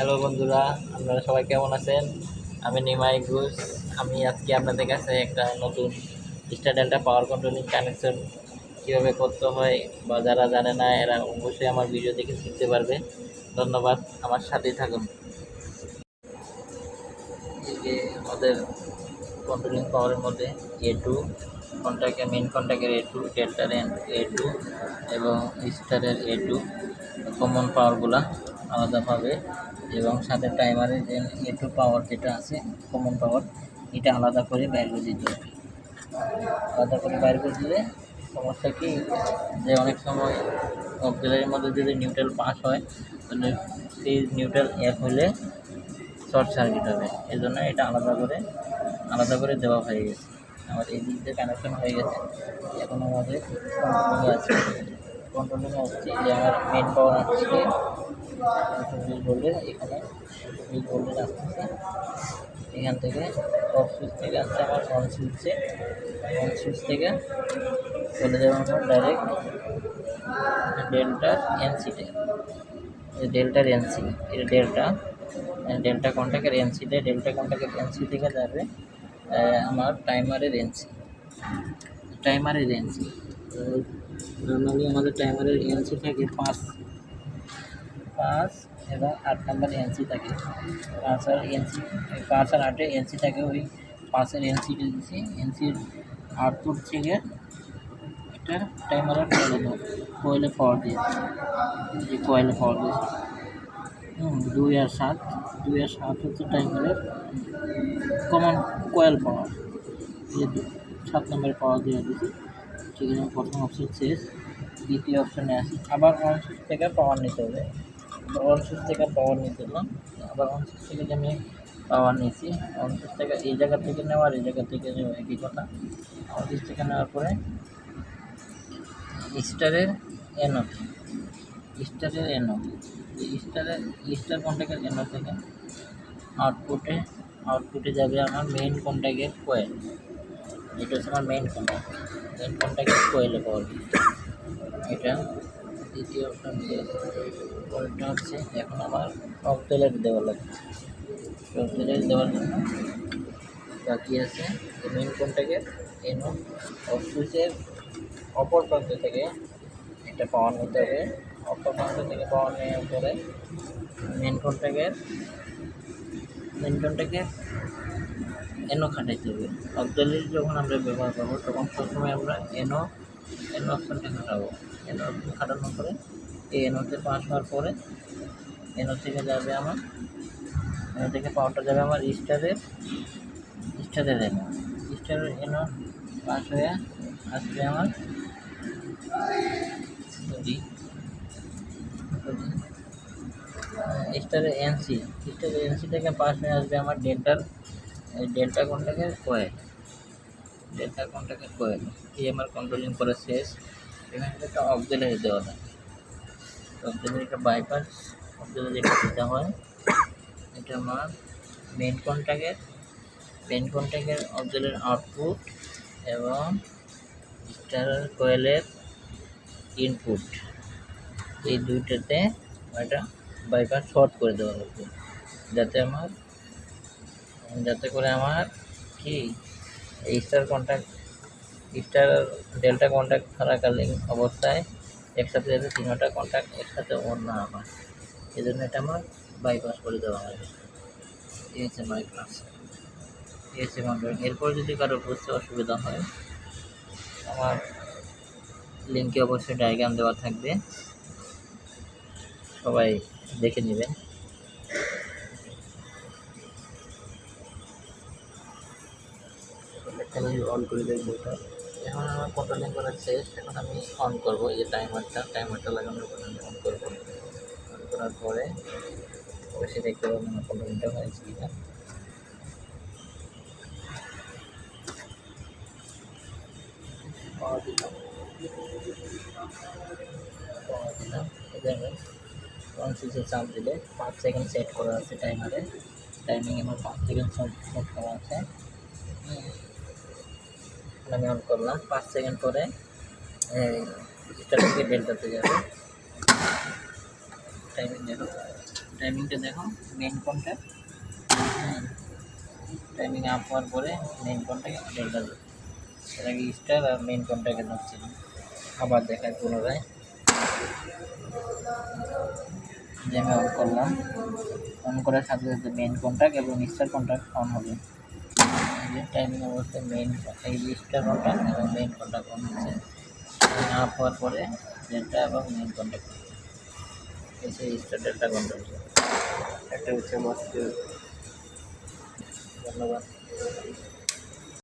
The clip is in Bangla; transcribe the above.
হ্যালো বন্ধুরা, আপনারা সবাই কেমন আছেন? আমি নিমাই ঘোষ। আমি আজকে আপনাদের কাছে একটা নতুন star delta power controlling connection কীভাবে করতে হয় বা যারা জানে না, এরা অবশ্যই আমার ভিডিও দেখে শিখতে পারবে। ধন্যবাদ, আমার সাথেই থাকুন। আমাদের কন্ট্রোলিং পাওয়ারের মধ্যে এ টু কন্ট্যাক্টের মেন কন্ট্যাক্টের এ টু ডেল্টার এ টু এবং স্টারের এ টু কমন পাওয়ারগুলা আলাদাভাবে এবং সাথে টাইমারের যে এ টু পাওয়ার যেটা আছে কমন পাওয়ার এটা আলাদা করে বাইর করে দিতে আলাদা করে বাইর করে দিলে সমস্যা কি? যে অনেক সময় অক্সিলারির মধ্যে যদি নিউট্রাল পাস হয়, তাহলে সেই নিউট্রাল এক হলে শর্ট সার্কিট হবে। এই জন্য এটা আলাদা করে আলাদা করে দেওয়া হয়ে গেছে। আমার এই দিক দিয়ে কানেকশন হয়ে গেছে। এখন আমাদের আছে। কন্ট্রোলিং হচ্ছে যে আমার মেন পাওয়ার আসছে এখানে এখান থেকে অফ সুইচ থেকে আসছে আমার অন সুইচে অন সুইচ থেকে চলে যাবে আমার ডাইরেক্ট ডেল্টার এনসিতে ডেল্টার এনসি এটা ডেল্টা ডেল্টা কন্ট্যাক্টের এনসিতে ডেল্টা কন্ট্যাক্টের এনসি থেকে যাবে আমার টাইমারের এনসি টাইমারের এনসি নর্মালি আমাদের টাইমারের এনসি থাকে পাঁচ। পাঁচ এবং আট নাম্বার এনসি থাকে। পাঁচ আর এনসি পাঁচ আর আটে এনসি থাকে ওই পাঁচের এনসিটা দিচ্ছি এনসির আউটপুট থেকে একটা টাইমারের দেবো কোয়েলে পাওয়ার দিয়েছি যে কোয়েলে পাওয়ার দিয়েছি হুম, দুই আর সাত। দুই আর সাত হচ্ছে টাইমারের কমন কয়েল পাওয়ার সাত নম্বরে পাওয়ার দিয়ে দিয়েছি। আছে প্রথম অপশন শেষ দ্বিতীয় অপশনে আসি। আবার অন সুইচ থেকে পাওয়ার নিতে হবে। অন সুইচ থেকে পাওয়ার নিতে হলাম আবার অন সুইচ থেকে যে আমি পাওয়ার নিয়েছি অন সুইচ থেকে এই জায়গা থেকে নেওয়া আর এই জায়গা থেকে নেওয়া একই কথা। অন সুইচ থেকে নেওয়ার পরে স্টারের এনো স্টারের এনো স্টারের, স্টার কন্ট্যাক্টের এনো থেকে? আউটপুটে আউটপুটে যাবে আমার মেইন কন্ট্যাক্টের কোয়েল এটা হচ্ছে আমার মেইন কন্ট্যাক্ট মেইন কন্ট্যাক্টের কোয়েলে পাওয়ার এটা দ্বিতীয় অপশন পরেরটা হচ্ছে এখন আমার অক্টেলের দেওয়া লাগবে অক্টেলের দেওয়ার জন্য বাকি আছে। মেইন কন্ট্যাক্টের এনো। অফ সুইচের অপর প্রান্ত থেকে এটা পাওয়ার নিতে হবে। অপর প্রান্ত থেকে পাওয়ার নেওয়ার পরে মেন কন্ট্যাক্টের মেন কন্ট্যাক্টের এনো খাটাইতে হবে। অক্সিলারি যখন আমরা ব্যবহার করব, তখন প্রথমে আমরা এনো এনো অপশনটা খাটাবো। এনো অপশন খাটানোর পরে, এই এনোতে পাস হওয়ার পরে এনো থেকে যাবে আমার এনো থেকে পাওয়ারটা যাবে আমার স্টারের স্টারের এনো স্টারের এনো পাস হয়ে আসবে আমার সরি স্টারের এনসি স্টারের এনসি থেকে পাস হয়ে আসবে আমার ডেল্টার ডেল্টা কন্ট্যাক্টের কোয়েল ডেল্টা কন্ট্যাক্টের কোয়েল এই আমার কন্ট্রোলিং করা শেষ। এখানে একটা অক্সিলারি দেওয়া অক্সিলারি একটা বাইপাস অক্সিলারি যেটা দিতে হয়, এটা আমার মেন কন্ট্যাক্টের মেন কন্ট্যাক্টের অক্সিলারি আউটপুট এবং স্টার কোয়েলের ইনপুট এই দুইটাতে বাইপাস শর্ট করে দেওয়া লাগবে যাতে আমার, যাতে করে আমার কি star contact star delta contact থাকাকালীন অবস্থায় একসাথে যাতে তিনটা কন্ট্যাক্ট একসাথে অন না হয়। এই জন্য এটা আমার বাইপাস করে দেওয়া হয়। এই হচ্ছে বাইপাস এই হচ্ছে কন্ট্যাক্ট এরপর যদি কারও বুঝতে অসুবিধা হয়, আমার লিঙ্কে অবশ্যই ডায়াগ্রাম দেওয়া থাকবে। সবাই দেখে নেবেন এখানে অন করে দেখব এটা। এখন আমার কন্ট্রোলিং করা শেষ এখন আমি অন করব, এই যে টাইমারটা টাইমারটা লাগানোর পর আমি অন করব। অন করার পরে অবশ্যই দেখতে পাবেন আমার কন্ট্রোলিংটা হয়েছে কিনা। দিলাম। দিলাম। ওয়ান সুইচে চাপ দিলে পাঁচ সেকেন্ড সেট করা আছে টাইমারে। টাইমিং আমার পাঁচ সেকেন্ড সেট করা আছে। আমি অন করলাম। পাঁচ সেকেন্ড পরে স্টার থেকে ডেল্টাতে যাবে। টাইমিং দেখো। টাইমিংটা দেখো। মেইন কন্ট্যাক্ট টাইমিং আপ হওয়ার পরে মেইন কন্ট্যাক্ট ডেল্টা এর আগে স্টার আর মেইন কন্ট্যাক্টে ধরছিল আবার দেখায় পুনরায়। যে আমি অন করলাম। অন করার সাথে সাথে মেইন কন্ট্যাক্ট এবং স্টার কন্ট্যাক্ট অন হবে। যে টাইমিং অবস্থায় মেইন এই যে স্টার কন্ট্যাক্ট এবং মেইন কন্ট্যাক্ট অন হচ্ছে। আপ হওয়ার পরে ডেল্টা এবং মেইন কন্ট্যাক্ট এসে স্টার ডেল্টা কন্ট্যাক্ট একটা হচ্ছে মাস্টার ধন্যবাদ।